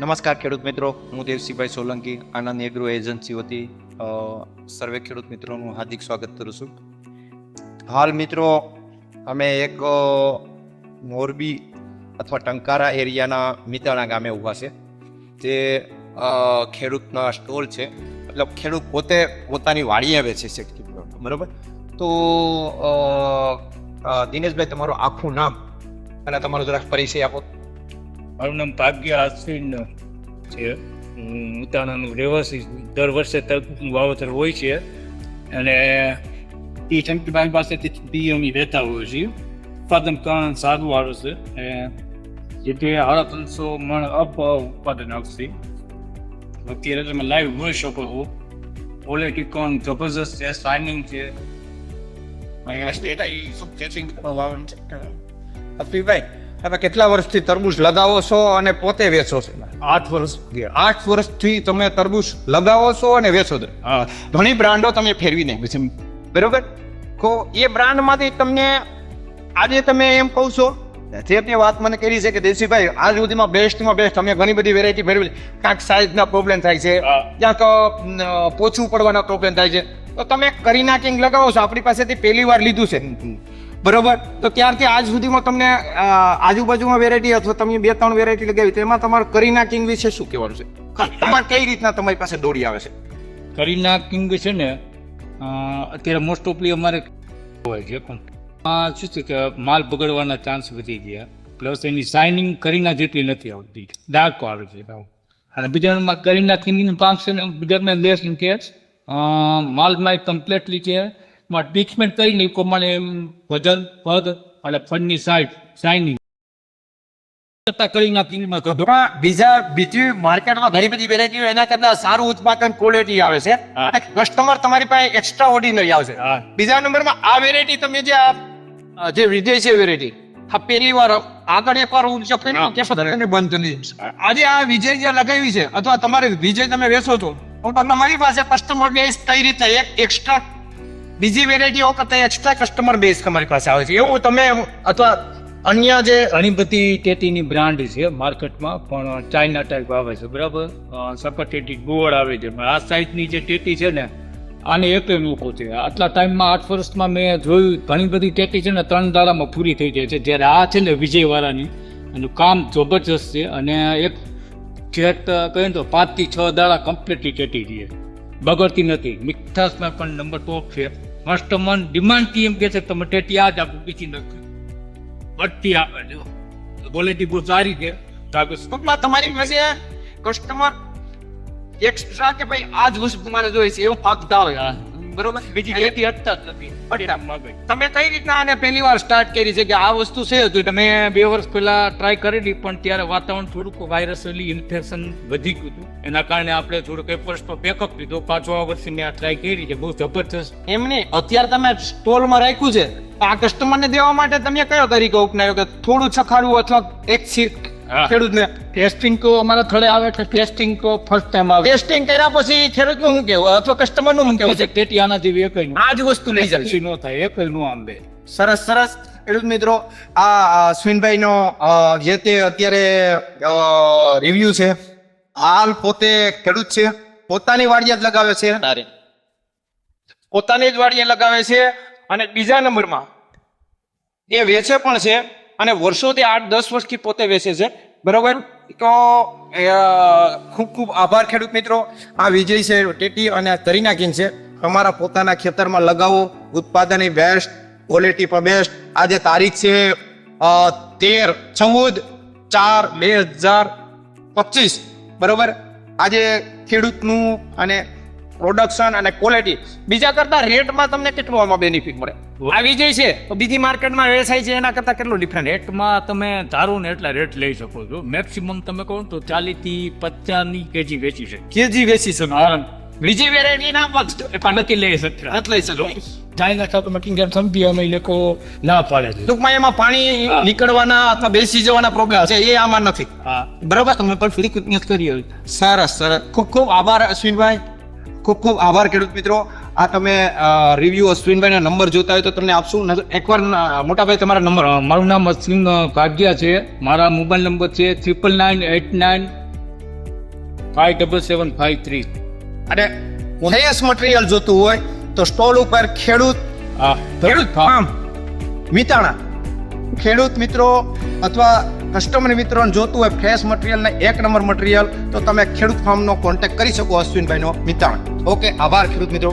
નમસ્કાર ખેડૂત મિત્રો, હું દેવસિંહભાઈ સોલંકી આનંદ એગ્રો એજન્સી વતી સર્વે ખેડૂત મિત્રોનું હાર્દિક સ્વાગત કરું છું. હાલ મિત્રો, અમે એક મોરબી અથવા ટંકારા એરિયાના મિતાણા ગામે ઊભા છે તે ખેડૂતના સ્ટોલ છે. મતલબ ખેડૂત પોતે પોતાની વાડીએ વેચે છે બરોબર? તો દિનેશભાઈ, તમારું આખું નામ અને તમારો જરાક પરિચય આપો. મારું નામ ભાગ્ય આશ્વિન છે. હું ઉતાણાનું રહેવાસી છું. દર વર્ષે તરબૂચનું વાવેતર હોય છે. અને એ શંકરભાઈ પાસેથી બી અમે રહેતા હોઈએ છીએ ઉત્પાદન કારણ સારું આવે છે. જેથી હાડા ત્રણસો મણ અપ ઉત્પાદન આવશે અત્યારે તમે લાઈવ જોઈ શકો છો ક્વોલિટી કોણ જબરજસ્ત છે શાઇનિંગ છે. અફીભાઈ તમે કેટલા વર્ષથી તરબૂચ લગાવો છો અને પોતે વેચો છો? આઠ વર્ષ. આઠ વર્ષથી તમે તરબૂચ લગાવો છો અને વેચો છો. ઘણી બ્રાન્ડો તમે ફેરવી નાખી છે. બરોબર? તો એ બ્રાન્ડમાંથી તમને આજે તમે એમ કહો છો જે તે વાત મને કરી છે કે દેશીભાઈ આજ સુધીમાં બેસ્ટમાં બેસ્ટ અમે ઘણી બધી વેરાયટી ફેરવી ક્યાંક સાઇઝના પ્રોબ્લેમ થાય છે. ક્યાંક પોછું પડવાના પ્રોબ્લેમ થાય છે. તો તમે કરીના કિંગ લગાવો છો. આપણી પાસેથી પહેલી વાર લીધું છે. બરોબર? તો ત્યારથી આજ સુધીમાં તમને આજુબાજુમાં વેરાયટી અથવા તમે બે, ત્રણ વેરાયટી લગાવી, તેમાં તમારે કરીના કિંગ વિશે શું કહેવાનું છે? તમારે કઈ રીતના તમારી પાસે દોડી આવે છે? કરીના કિંગ છે ને અત્યારે મોસ્ટ ઓફલી અમારે હોય છે, પણ શું છે કે માલ બગડવાના ચાન્સ વધી ગયા. પ્લસ એની શાઇનિંગ કરીના જેટલી નથી આવતી. ડાર્ક આવે છે અને બીજા કરીના કિંગની પાંચસો છે ને ઇન લેસ માલ માલમાં કમ્પ્લીટલી છે. એમાં ટ્રીટમેન્ટ કરીને એ પ્રમાણે એમ વજન પદ અને ફળની સાઈડ શાઇનિંગ કરીના બીજા બીજી માર્કેટમાં ઘણી બધી વેરાયટી એના કરતા સારું ઉત્પાદન ક્વોલિટી આવે છે. કસ્ટમર તમારી પાસે એક્સ્ટ્રા ઓર્ડિનરી આવશે. બીજા નંબરમાં આ વેરાયટી તમે જે આ જે વિદેશી વેરાયટી આ પહેલી વાર આગળ એક વાર હા. કેસો બંધ નહીં આજે આ વિજય જે લગાવી છે અથવા તમારે વિજય તમે વેચો છો તો તમારી પાસે કસ્ટમર બેઝ કઈ રીતે એક એક્સ્ટ્રા બીજી વેરાયટીઓ કરતા એક્સ્ટ્રા કસ્ટમર બેઝ તમારી પાસે આવે છે. એવું તમે અથવા અન્ય જે ઘણી બધી ટેટીની બ્રાન્ડ છે માર્કેટમાં, પણ ચાઇના ટાઈપ આવે છે, બરાબર? સપર ટેટી ગોળ આવે છે. આ સાઈઝની જે ટેટી છે ને, આને એક મૂકો છે. આટલા ટાઈમમાં આઠ વર્ષમાં મેં જોયું ઘણી બધી ટેટી છે ને, ત્રણ દાડામાં પૂરી થઈ જાય છે. જ્યારે આ છે ને, વિજયવાળાની, એનું કામ જબરજસ્ત છે. અને એક જેટ કહીએ તો પાંચથી છ દાડા કમ્પ્લીટલી ટેટી છે. બગડતી નથી. મીઠાશમાં પણ નંબર ટોપ છે. કસ્ટમર ડિમાન્ડથી એમ કહે છે તમે ટેટી આ જ આપો, બીજી નથી બધી આપે, જો. ક્વોલિટી બહુ સારી છે. ટૂંકમાં તમારી પાસે કસ્ટમર એક્સ્ટ્રા કે ભાઈ આ જ વસ્તુ મારે જોઈએ છે એવું ફાકતા હોય બરોબર? બીજી જેથી હટતા જ નથી. પરિણામમાં ગઈ તમે કઈ રીતના આને પહેલી વાર સ્ટાર્ટ કરી છે? કે આ વસ્તુ છે તો તમે બે વર્ષ પહેલા ટ્રાય કરેલી પણ ત્યારે વાતાવરણ થોડુંક વાયરસ ઇન્ફેક્શન વધી ગયું હતું. એના કારણે આપણે થોડુંક એક વર્ષનો બેકઅપ લીધો. પાછો આ વર્ષે મેં આ ટ્રાય કરી છે. બહુ જબરજસ્ત. એમ નહીં અત્યારે તમે સ્ટોલમાં રાખ્યું છે. આ કસ્ટમરને દેવા માટે તમે કયો તરીકો અપનાવ્યો? કે થોડું ચખાડવું અથવા એક હા. ખેડૂતને ટેસ્ટિંગ તો અમારા થડે આવે એટલે ટેસ્ટિંગ તો ફર્સ્ટ ટાઈમ આવે. ટેસ્ટિંગ કર્યા પછી ખેડૂતનું શું કેવું અથવા કસ્ટમરનું શું કેવું છે ટેટી આના જેવી એક આ જ વસ્તુ લઈ જાય ન થાય એક નું આંબે સરસ સરસ. ખેડૂત મિત્રો આ અશ્વિનભાઈનો અ, જે તે અત્યારે રિવ્યુ છે હાલ પોતે ખેડૂત છે. પોતાની વાડિયા જ લગાવે છે. પોતાની જ વાડિયા લગાવે છે અને બીજા નંબરમાં એ વેચે પણ છે. અને વર્ષોથી આઠ, દસ વર્ષથી પોતે વેચે છે. બરોબર? તો ખૂબ ખૂબ આભાર ખેડૂત મિત્રો. આ વિજય છે, ટેટી અને આ કિંગ છે. તમારા પોતાના ખેતરમાં લગાવો. ઉત્પાદન બેસ્ટ ક્વોલિટી પણ બેસ્ટ આજે તારીખ છે તેર ચૌદ ચાર બે હજાર પચીસ. બરોબર? આજે ખેડૂતનું અને પ્રોડક્શન અને ક્વોલિટી બીજા કરતા રેટમાં તમને કેટલું આમાં બેનિફિટ મળે? આ વિજય છે તો બીજી માર્કેટમાં વેચાય છે એના કરતા કેટલું ડિફરન્ટ રેટમાં તમે ધારો ને એટલા રેટ લઈ શકો છો. મેક્સિમમ તમે કહો તો ચાલીસથી પચાસ કેજી વેચી છે કેજી વેચી છે બીજી વેરાયટી ના પણ પણ નથી લઈ શકતા એટલે છે ચાઇના સાથે કિંગમ સમજી અમે લોકો ના પાડે છે. ટૂંકમાં એમાં પાણી નીકળવાના અથવા બેસી જવાના પ્રોબ્લેમ છે એ આમાં નથી. હા. બરોબર તમે પણ ફ્રી કરી હોય. સરસ સરસ. ખૂબ ખૂબ આભાર અશ્વિનભાઈ. ખૂબ ખૂબ આભાર ખેડૂત મિત્રો. આ તમે રિવ્યુ અશ્વિનભાઈના નંબર જોતા હોય તો તમને આપશું. એકવાર મોટાભાઈ તમારા નંબર મારું નામ અશ્વિન ભાગ્યા છે. મારા મોબાઈલ નંબર છે triple nine eight nine five double seven five three અને ફ્રેશ મટીરિયલ જોતું હોય તો સ્ટોલ ઉપર ખેડૂત ખેડૂત ફાર્મ મિતાણા. ખેડૂત મિત્રો અથવા કસ્ટમર મિત્રોને જોતું હોય ફ્રેશ મટીરિયલ ને એક નંબર મટીરિયલ તો તમે ખેડૂત ફાર્મનો કોન્ટેક્ટ કરી શકો અશ્વિનભાઈનો મિત્રણ ઓકે આભાર ખેડૂત મિત્રો.